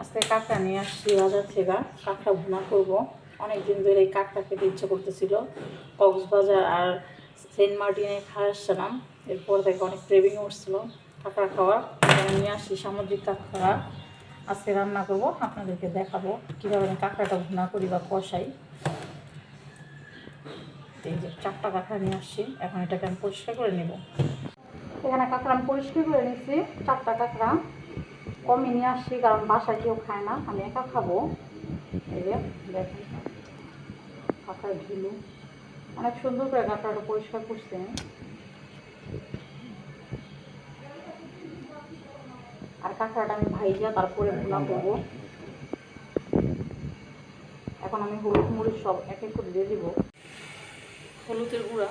আজকে কাঁকড়া নিয়ে আসছি বাজার থেকে। কাঁকড়া ভুনা করব। অনেক দিন ধরে এই কাঁকড়া খেতে ইচ্ছে করতেছিল। কক্সবাজার আর সেন্ট মার্টিনে খাওয়া আসছিলাম এরপর থেকে অনেক ক্রেভিং উঠছিল কাঁকড়া এখানে নিয়ে আসছি সামুদ্রিক কাঁকড়া। আজকে রান্না করব, আপনাদেরকে দেখাবো কীভাবে আমি কাঁকড়াটা ভুনা করি বা কষাই। এই যে চারটা কাঁকড়া নিয়ে আসছি। এখন এটাকে আমি পরিষ্কার করে নেব। এখানে কাঁকড়া আমি পরিষ্কার করে নিচ্ছি চারটা কাঁকড়া। কমই নিয়ে আসছি, কারণ বাসায় কেউ খায় না, আমি একা খাব। এই যে, দেখেন। কাঁকড়া ঢিলু। অনেক সুন্দর করে কাঁকড়াটা পরিষ্কার করছে আর কাঁকড়াটা আমি ভাইজা, তারপরে ভুনা করব। এখন আমি হলুদ মরিচ সব এক এক করে দিয়ে দিব। হলুদের গুঁড়া।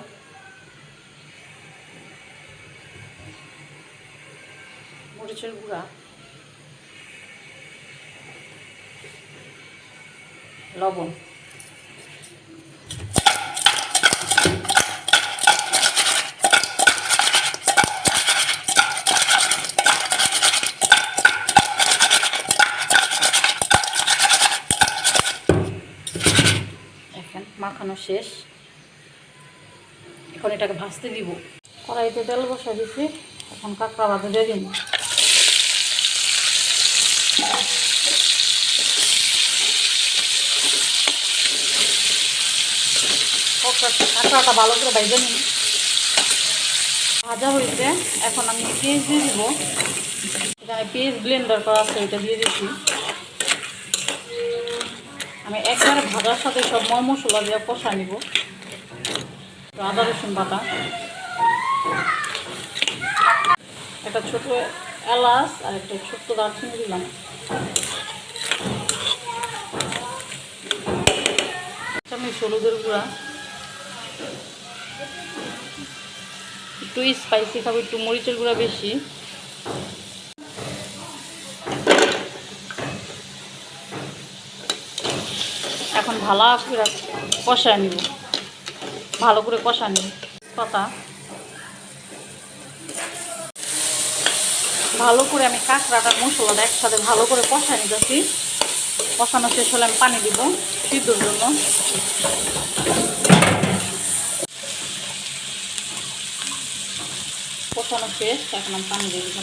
মরিচের গুঁড়া। লবণ। মাখানো শেষ। এখন এটাকে ভাজতে দিব। কড়াইতে তেল বসা দিছি। এখন কাঁকড়া ভাজা দিয়ে দিন কাঁকড়াটা ভালো করে বাইজে নিন। ভাজা হয়েছে, এখন আমি পেঁয়াজ দিয়ে দিব। এখানে পেঁয়াজ ব্লেন্ডার করা আছে, ওইটা দিয়ে দিচ্ছি। আমি একবারে ভাজার সাথে সব ময় মশলা দিয়ে কষা নিব। আদা রসুন বাটা। একটা ছোট এলাচ আর একটা ছোট্ট দারচিনি দিলাম। আমি হলুদের গুঁড়া। একটু স্পাইসি খাব, একটু মরিচের গুঁড়া বেশি। এখন ভালো করে কষা নিব। ভালো করে কষা নিব। পাতা। ভালো করে আমি কাঁকড়াটার মশলাটা একসাথে ভালো করে কষা নিতেছি। কষানো শেষ হলে আমি পানি দিব সিদ্ধর জন্য। কষানো শেষ এখন আমি পানি দিয়ে দিব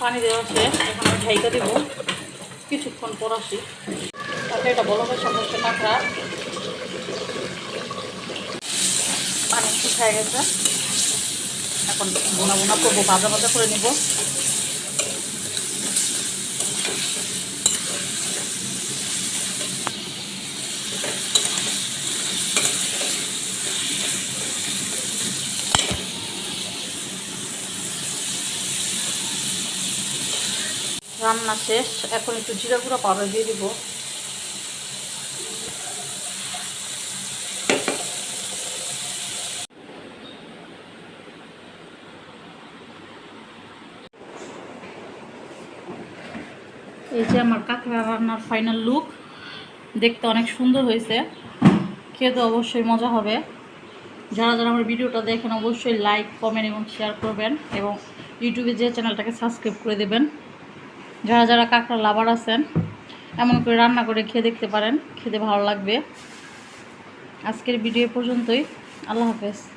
পানি দেওয়া শেষ এখন আমি ঢাইকা দেবো। কিছুক্ষণ পর আসি। তারপরে এটা সাথে সাথে কাঁকড়া পানি শুকায় গেছে। এখন বোনা বোনা করব, ভাজা ভাজা করে নিব। রান্না শেষ, এখন একটু জিরা গুঁড়া পাউডার দিয়ে দিব। এই যে আমার কাঁকড়া রান্নার ফাইনাল লুক দেখতে অনেক সুন্দর হয়েছে। খেতে অবশ্যই মজা হবে। যারা যারা আমার ভিডিওটা দেখেন, অবশ্যই লাইক কমেন্ট এবং শেয়ার করবেন এবং ইউটিউবে যে চ্যানেলটাকে সাবস্ক্রাইব করে দেবেন। যারা যারা কাঁকড়া লাভার আছেন, এমন করে রান্না করে খেয়ে দেখতে পারেন, খেতে ভালো লাগবে। আজকের ভিডিও পর্যন্তই। আল্লাহ হাফেজ।